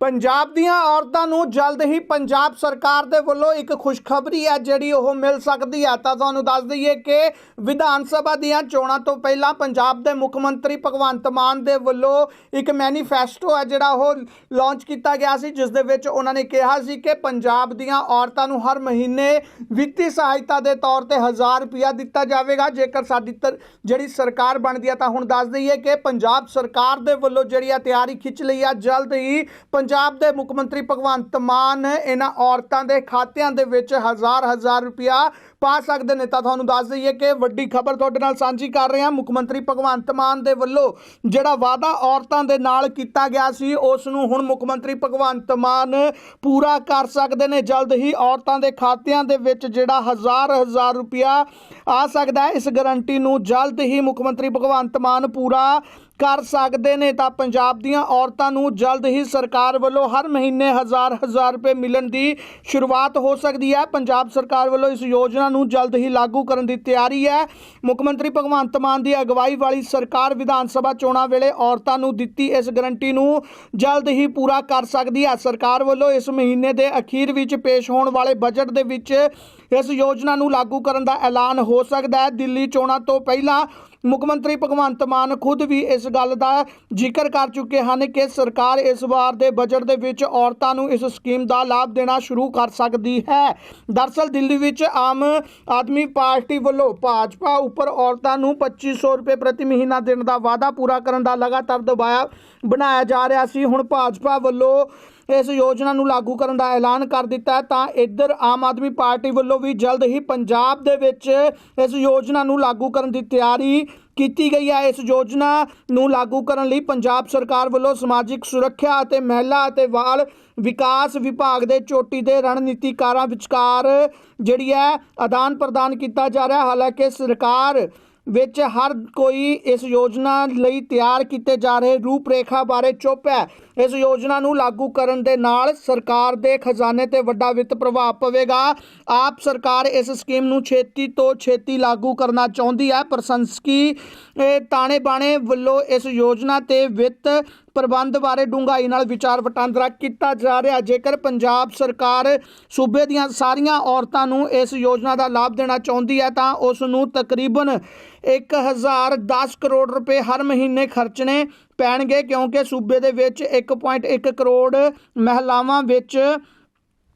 ਪੰਜਾਬ ਦੀਆਂ ਔਰਤਾਂ ਨੂੰ ਜਲਦ ਹੀ ਪੰਜਾਬ ਸਰਕਾਰ ਦੇ ਵੱਲੋਂ ਇੱਕ ਖੁਸ਼ਖਬਰੀ ਹੈ, ਜਿਹੜੀ ਉਹ ਮਿਲ ਸਕਦੀ ਹੈ। ਤਾਂ ਤੁਹਾਨੂੰ ਦੱਸ ਦਈਏ ਕਿ ਵਿਧਾਨ ਸਭਾ ਦੀਆਂ ਚੋਣਾਂ ਤੋਂ ਪਹਿਲਾਂ ਪੰਜਾਬ ਦੇ ਮੁੱਖ ਮੰਤਰੀ ਭਗਵੰਤ ਮਾਨ ਦੇ ਵੱਲੋਂ ਇੱਕ ਮੈਨੀਫੈਸਟੋ ਹੈ, ਜਿਹੜਾ ਉਹ ਲਾਂਚ ਕੀਤਾ ਗਿਆ ਸੀ, ਜਿਸ ਦੇ ਵਿੱਚ ਉਹਨਾਂ ਨੇ ਕਿਹਾ ਸੀ ਕਿ ਪੰਜਾਬ ਦੀਆਂ ਔਰਤਾਂ ਨੂੰ ਹਰ ਮਹੀਨੇ ਵਿੱਤੀ ਸਹਾਇਤਾ ਦੇ ਤੌਰ ਤੇ 1000 ਰੁਪਇਆ ਦਿੱਤਾ ਜਾਵੇਗਾ। ਜੇਕਰ ਸਾਡੀ ਤਰ- ਜਿਹੜੀ ਸਰਕਾਰ ਬਣਦੀ ਹੈ, ਤਾਂ ਹੁਣ ਦੱਸ ਦਈਏ ਕਿ ਪੰਜਾਬ ਸਰਕਾਰ ਦੇ ਵੱਲੋਂ ਜਿਹੜੀ ਆ ਤਿਆਰੀ ਖਿੱਚ ਲਈ ਆ ਜਲਦ ਹੀ ਪੰਜਾਬ ਦੇ ਮੁੱਖ ਮੰਤਰੀ ਭਗਵੰਤ ਮਾਨ ਇਹਨਾਂ ਔਰਤਾਂ ਦੇ ਖਾਤਿਆਂ ਦੇ ਵਿੱਚ ਹਜ਼ਾਰ ਹਜ਼ਾਰ ਰੁਪਇਆ ਪਾ ਸਕਦੇ ਨੇ। ਤਾਂ ਤੁਹਾਨੂੰ ਦੱਸ ਦਈਏ ਕਿ ਵੱਡੀ ਖਬਰ ਤੁਹਾਡੇ ਨਾਲ ਸਾਂਝੀ ਕਰ ਰਹੇ। ਹਾਂ ਮੁੱਖ ਮੰਤਰੀ ਭਗਵੰਤ ਮਾਨ ਦੇ ਵੱਲੋਂ ਜਿਹੜਾ ਵਾਅਦਾ ਔਰਤਾਂ ਦੇ ਨਾਲ ਕੀਤਾ ਗਿਆ ਸੀ, ਉਸ ਨੂੰ ਹੁਣ ਮੁੱਖ ਮੰਤਰੀ ਭਗਵੰਤ ਮਾਨ ਪੂਰਾ ਕਰ ਸਕਦੇ ਨੇ। ਜਲਦ ਹੀ ਔਰਤਾਂ ਦੇ ਖਾਤਿਆਂ ਦੇ ਵਿੱਚ ਜਿਹੜਾ ਹਜ਼ਾਰ ਹਜ਼ਾਰ ਰੁਪਇਆ ਆ ਸਕਦਾ ਹੈ। ਇਸ ਗਾਰੰਟੀ ਨੂੰ ਜਲਦ ਹੀ ਮੁੱਖ ਮੰਤਰੀ ਭਗਵੰਤ ਮਾਨ ਪੂਰਾ ਕਰ ਸਕਦੇ ਨੇ ਤਾਂ ਪੰਜਾਬ ਦੀਆਂ ਔਰਤਾਂ ਨੂੰ ਜਲਦ ਹੀ ਸਰਕਾਰ ਵੱਲੋਂ ਹਰ ਮਹੀਨੇ ਹਜ਼ਾਰ ਹਜ਼ਾਰ ਰੁਪਏ ਮਿਲਣ ਦੀ ਸ਼ੁਰੂਆਤ ਹੋ ਸਕਦੀ ਹੈ। ਪੰਜਾਬ ਸਰਕਾਰ ਵੱਲੋਂ ਇਸ ਯੋਜਨਾ ਨੂੰ ਜਲਦ ਹੀ ਲਾਗੂ ਕਰਨ ਦੀ ਤਿਆਰੀ ਹੈ। ਮੁੱਖ ਮੰਤਰੀ ਭਗਵੰਤ ਮਾਨ ਦੀ ਅਗਵਾਈ ਵਾਲੀ ਸਰਕਾਰ ਵਿਧਾਨ ਸਭਾ ਚੋਣਾਂ ਵੇਲੇ ਔਰਤਾਂ ਨੂੰ ਦਿੱਤੀ ਇਸ ਗਰੰਟੀ ਨੂੰ ਜਲਦ ਹੀ ਪੂਰਾ ਕਰ ਸਕਦੀ ਹੈ। ਸਰਕਾਰ ਵੱਲੋਂ ਇਸ ਮਹੀਨੇ ਦੇ ਅਖੀਰ ਵਿੱਚ ਪੇਸ਼ ਹੋਣ ਵਾਲੇ ਬਜਟ ਦੇ ਵਿੱਚ ਇਸ ਯੋਜਨਾ ਨੂੰ ਲਾਗੂ ਕਰਨ ਦਾ ਐਲਾਨ ਹੋ ਸਕਦਾ ਹੈ। ਦਿੱਲੀ ਚੋਣਾਂ ਤੋਂ ਪਹਿਲਾਂ ਮੁੱਖ ਮੰਤਰੀ ਭਗਵੰਤ ਮਾਨ ਖੁਦ ਵੀ ਇਸ ਗੱਲ ਦਾ ਜ਼ਿਕਰ ਕਰ ਚੁੱਕੇ ਹਨ ਕਿ ਸਰਕਾਰ ਇਸ ਵਾਰ ਦੇ ਬਜਟ ਦੇ ਵਿੱਚ ਔਰਤਾਂ ਨੂੰ ਇਸ ਸਕੀਮ ਦਾ ਲਾਭ ਦੇਣਾ ਸ਼ੁਰੂ ਕਰ ਸਕਦੀ ਹੈ। ਦਰਸਲ ਦਿੱਲੀ ਵਿੱਚ ਆਮ ਆਦਮੀ ਪਾਰਟੀ ਵੱਲੋਂ ਭਾਜਪਾ ਉੱਪਰ ਔਰਤਾਂ ਨੂੰ 2500 ਰੁਪਏ ਪ੍ਰਤੀ ਮਹੀਨਾ ਦੇਣ ਦਾ ਵਾਅਦਾ ਪੂਰਾ ਕਰਨ ਦਾ ਲਗਾਤਾਰ ਦਬਾਅ ਬਣਾਇਆ ਜਾ ਰਿਹਾ ਸੀ। ਹੁਣ ਭਾਜਪਾ ਵੱਲੋਂ ਇਸ ਯੋਜਨਾ ਨੂੰ ਲਾਗੂ ਕਰਨ ਦਾ ਐਲਾਨ ਕਰ ਦਿੱਤਾ ਤਾਂ ਇੱਧਰ ਆਮ ਆਦਮੀ ਪਾਰਟੀ ਵੱਲੋਂ ਵੀ ਜਲਦ ਹੀ ਪੰਜਾਬ ਦੇ ਵਿੱਚ ਇਸ ਯੋਜਨਾ ਨੂੰ ਲਾਗੂ ਕਰਨ ਦੀ ਤਿਆਰੀ ਕੀਤੀ ਗਈ ਹੈ। ਇਸ ਯੋਜਨਾ ਨੂੰ ਲਾਗੂ ਕਰਨ ਲਈ ਪੰਜਾਬ ਸਰਕਾਰ ਵੱਲੋਂ ਸਮਾਜਿਕ ਸੁਰੱਖਿਆ ਅਤੇ ਮਹਿਲਾ ਅਤੇ ਬਾਲ ਵਿਕਾਸ ਵਿਭਾਗ ਦੇ ਚੋਟੀ ਦੇ ਰਣਨੀਤੀਕਾਰਾਂ ਵਿਚਕਾਰ ਜਿਹੜੀ ਹੈ ਆਦਾਨ ਪ੍ਰਦਾਨ ਕੀਤਾ ਜਾ ਰਿਹਾ ਹਾਲਾਂਕਿ ਸਰਕਾਰ ਵਿੱਚ ਹਰ ਕੋਈ ਇਸ ਯੋਜਨਾ ਲਈ ਤਿਆਰ ਕੀਤੇ ਜਾ ਰਹੇ ਰੂਪਰੇਖਾ ਬਾਰੇ ਚੁੱਪ ਹੈ। ਇਸ ਯੋਜਨਾ ਨੂੰ ਲਾਗੂ ਕਰਨ ਦੇ ਨਾਲ ਸਰਕਾਰ ਦੇ ਖਜ਼ਾਨੇ ਤੇ ਵੱਡਾ ਵਿੱਤ ਪ੍ਰਭਾਵ ਪਵੇਗਾ। ਆਪ ਸਰਕਾਰ ਇਸ ਸਕੀਮ ਨੂੰ ਛੇਤੀ ਤੋਂ ਛੇਤੀ ਲਾਗੂ ਕਰਨਾ ਚਾਹੁੰਦੀ ਹੈ। ਪ੍ਰਸ਼ੰਸਕੀ ਤਾਣੇ ਬਾਣੇ ਵੱਲੋਂ ਇਸ ਯੋਜਨਾ ਤੇ ਵਿੱਤ ਪ੍ਰਬੰਧ ਬਾਰੇ ਡੂੰਘਾਈ ਨਾਲ ਵਿਚਾਰ ਵਟਾਂਦਰਾ ਕੀਤਾ ਜਾ ਰਿਹਾ। ਜੇਕਰ ਪੰਜਾਬ ਸਰਕਾਰ ਸੂਬੇ ਦੀਆਂ ਸਾਰੀਆਂ ਔਰਤਾਂ ਨੂੰ ਇਸ ਯੋਜਨਾ ਦਾ ਲਾਭ ਦੇਣਾ ਚਾਹੁੰਦੀ ਹੈ, ਤਾਂ ਉਸ ਨੂੰ ਤਕਰੀਬਨ 1010 ਕਰੋੜ ਰੁਪਏ ਹਰ ਮਹੀਨੇ ਖਰਚਣੇ ਪੈਣਗੇ, ਕਿਉਂਕਿ ਸੂਬੇ ਦੇ ਵਿੱਚ 1.1 ਕਰੋੜ ਮਹਿਲਾਵਾਂ ਵਿੱਚ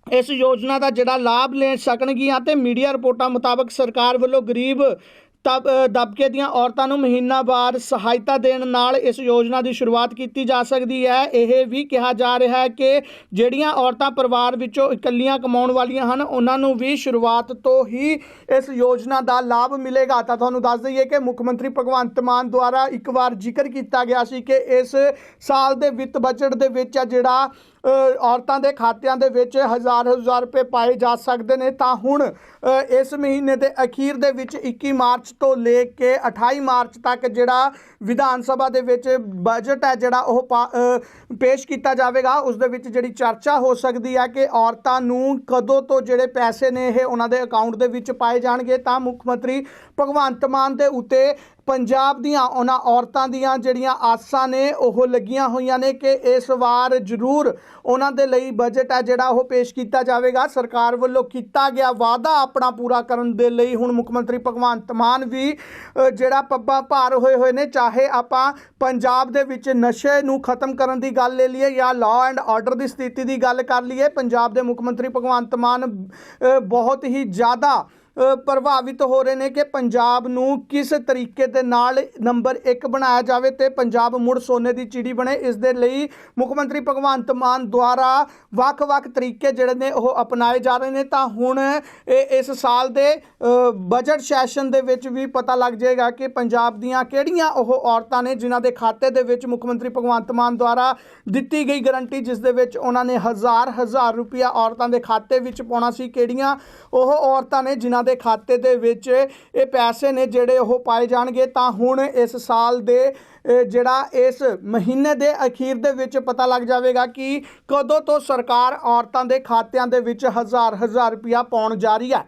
ਇਸ ਯੋਜਨਾ ਦਾ ਜਿਹੜਾ ਲਾਭ ਲੈ ਸਕਣਗੀਆਂ ਤੇ ਮੀਡੀਆ ਰਿਪੋਰਟਾਂ ਮੁਤਾਬਕ ਸਰਕਾਰ ਵੱਲੋਂ ਗਰੀਬ ਤਬ ਦਬਕੇ ਦੀਆਂ ਔਰਤਾਂ ਨੂੰ ਮਹੀਨਾਵਾਰ ਸਹਾਇਤਾ ਦੇਣ ਨਾਲ ਇਸ ਯੋਜਨਾ ਦੀ ਸ਼ੁਰੂਆਤ ਕੀਤੀ ਜਾ ਸਕਦੀ ਹੈ। ਇਹ ਵੀ ਕਿਹਾ ਜਾ ਰਿਹਾ ਹੈ ਕਿ ਜਿਹੜੀਆਂ ਔਰਤਾਂ ਪਰਿਵਾਰ ਵਿੱਚੋਂ ਇਕੱਲੀਆਂ ਕਮਾਉਣ ਵਾਲੀਆਂ ਹਨ, ਉਹਨਾਂ ਨੂੰ ਵੀ ਸ਼ੁਰੂਆਤ ਤੋਂ ਹੀ ਇਸ ਯੋਜਨਾ ਦਾ ਲਾਭ ਮਿਲੇਗਾ। ਤਾਂ ਤੁਹਾਨੂੰ ਦੱਸ ਦਈਏ ਕਿ ਮੁੱਖ ਮੰਤਰੀ ਭਗਵੰਤ ਮਾਨ ਦੁਆਰਾ ਇੱਕ ਵਾਰ ਜ਼ਿਕਰ ਕੀਤਾ ਗਿਆ ਸੀ ਕਿ ਇਸ ਸਾਲ ਦੇ ਵਿੱਤ ਬਜਟ ਦੇ ਵਿੱਚ ਆ ਜਿਹੜਾ ਔਰਤਾਂ ਦੇ ਖਾਤਿਆਂ ਦੇ ਵਿੱਚ ਹਜ਼ਾਰ ਹਜ਼ਾਰ ਰੁਪਏ ਪਾਏ ਜਾ ਸਕਦੇ ਨੇ। ਤਾਂ ਹੁਣ ਇਸ ਮਹੀਨੇ ਦੇ ਅਖੀਰ ਦੇ ਵਿੱਚ 21 ਮਾਰਚ ਤੋਂ ਲੈ ਕੇ 28 ਮਾਰਚ ਤੱਕ ਜਿਹੜਾ ਵਿਧਾਨ ਸਭਾ ਦੇ ਵਿੱਚ ਬਜਟ ਹੈ ਜਿਹੜਾ ਉਹ ਪਾ- ਪੇਸ਼ ਕੀਤਾ ਜਾਵੇਗਾ, ਉਸ ਦੇ ਵਿੱਚ ਜਿਹੜੀ ਚਰਚਾ ਹੋ ਸਕਦੀ ਹੈ ਕਿ ਔਰਤਾਂ ਨੂੰ ਕਦੋਂ ਤੋਂ ਜਿਹੜੇ ਪੈਸੇ ਨੇ ਇਹ ਉਹਨਾਂ ਦੇ ਅਕਾਊਂਟ ਦੇ ਵਿੱਚ ਪਾਏ ਜਾਣਗੇ, ਤਾਂ ਮੁੱਖ ਮੰਤਰੀ ਭਗਵੰਤ ਮਾਨ ਦੇ ਉੱਤੇ ਪੰਜਾਬ ਦੀਆਂ ਉਹਨਾਂ ਔਰਤਾਂ ਦੀਆਂ ਜਿਹੜੀਆਂ ਆਸਾਂ ਨੇ, ਉਹ ਲੱਗੀਆਂ ਹੋਈਆਂ ਨੇ ਕਿ ਇਸ ਵਾਰ ਜ਼ਰੂਰ ਉਹਨਾਂ ਦੇ ਲਈ ਬਜਟ ਹੈ ਜਿਹੜਾ ਉਹ ਪੇਸ਼ ਕੀਤਾ ਜਾਵੇਗਾ। ਸਰਕਾਰ ਵੱਲੋਂ ਕੀਤਾ ਗਿਆ ਵਾਅਦਾ ਆਪਣਾ ਪੂਰਾ ਕਰਨ ਦੇ ਲਈ ਹੁਣ ਮੁੱਖ ਮੰਤਰੀ ਭਗਵੰਤ ਮਾਨ ਵੀ ਜਿਹੜਾ ਪੱਬਾ ਭਾਰ ਹੋਏ ਹੋਏ ਨੇ, ਚਾਹੇ ਆਪਾਂ ਪੰਜਾਬ ਦੇ ਵਿੱਚ ਨਸ਼ੇ ਨੂੰ ਖਤਮ ਕਰਨ ਦੀ ਗੱਲ ਲੈ ਲਈਏ ਜਾਂ ਲਾਅ ਐਂਡ ਆਰਡਰ ਦੀ ਸਥਿਤੀ ਦੀ ਗੱਲ ਕਰ ਲਈਏ, ਪੰਜਾਬ ਦੇ ਮੁੱਖ ਮੰਤਰੀ ਭਗਵੰਤ ਮਾਨ ਬਹੁਤ ਹੀ ਜ਼ਿਆਦਾ ਪ੍ਰਭਾਵਿਤ ਹੋ ਰਹੇ ਨੇ ਕਿ ਪੰਜਾਬ ਨੂੰ ਕਿਸ ਤਰੀਕੇ ਦੇ ਨਾਲ ਨੰਬਰ 1 ਬਣਾਇਆ ਜਾਵੇ ਤੇ ਪੰਜਾਬ ਮੁੜ ਸੋਨੇ ਦੀ ਚਿੜੀ ਬਣੇ, ਇਸ ਦੇ ਲਈ ਮੁੱਖ ਮੰਤਰੀ ਭਗਵੰਤ ਮਾਨ ਦੁਆਰਾ ਵੱਖ-ਵੱਖ ਤਰੀਕੇ ਜਿਹੜੇ ਨੇ ਉਹ ਅਪਣਾਏ ਜਾ ਰਹੇ ਨੇ। ਤਾਂ ਹੁਣ ਇਹ ਇਸ ਸਾਲ ਦੇ ਬਜਟ ਸੈਸ਼ਨ ਦੇ ਵਿੱਚ ਵੀ ਪਤਾ ਲੱਗ ਜਾਏਗਾ ਕਿ ਪੰਜਾਬ ਦੀਆਂ ਕਿਹੜੀਆਂ ਉਹ ਔਰਤਾਂ ਨੇ ਜਿਨ੍ਹਾਂ ਦੇ ਖਾਤੇ ਦੇ ਵਿੱਚ ਮੁੱਖ ਮੰਤਰੀ ਭਗਵੰਤ ਮਾਨ ਦੁਆਰਾ ਦਿੱਤੀ ਗਈ ਗਾਰੰਟੀ, ਜਿਸ ਦੇ ਵਿੱਚ ਉਹਨਾਂ ਨੇ ਹਜ਼ਾਰ ਹਜ਼ਾਰ ਰੁਪਇਆ ਔਰਤਾਂ ਦੇ ਖਾਤੇ ਵਿੱਚ ਪਾਉਣਾ ਸੀ। ਕਿਹੜੀਆਂ ਉਹ ਔਰਤਾਂ ਨੇ ਜਿਨ੍ਹਾਂ ਦੇ ਖਾਤੇ ਦੇ ਵਿੱਚ ਇਹ ਪੈਸੇ ਨੇ ਜਿਹੜੇ ਉਹ ਪਾਏ ਜਾਣਗੇ। ਤਾਂ ਹੁਣ ਇਸ ਸਾਲ ਦੇ ਜਿਹੜਾ ਇਸ ਮਹੀਨੇ ਦੇ ਅਖੀਰ ਦੇ ਵਿੱਚ ਪਤਾ ਲੱਗ ਜਾਵੇਗਾ ਕਿ ਕਦੋਂ ਤੋਂ ਸਰਕਾਰ ਔਰਤਾਂ ਦੇ ਖਾਤਿਆਂ ਦੇ ਵਿੱਚ ਹਜ਼ਾਰ ਹਜ਼ਾਰ ਰੁਪਇਆ ਪਾਉਣ ਜਾ ਰਹੀ ਹੈ।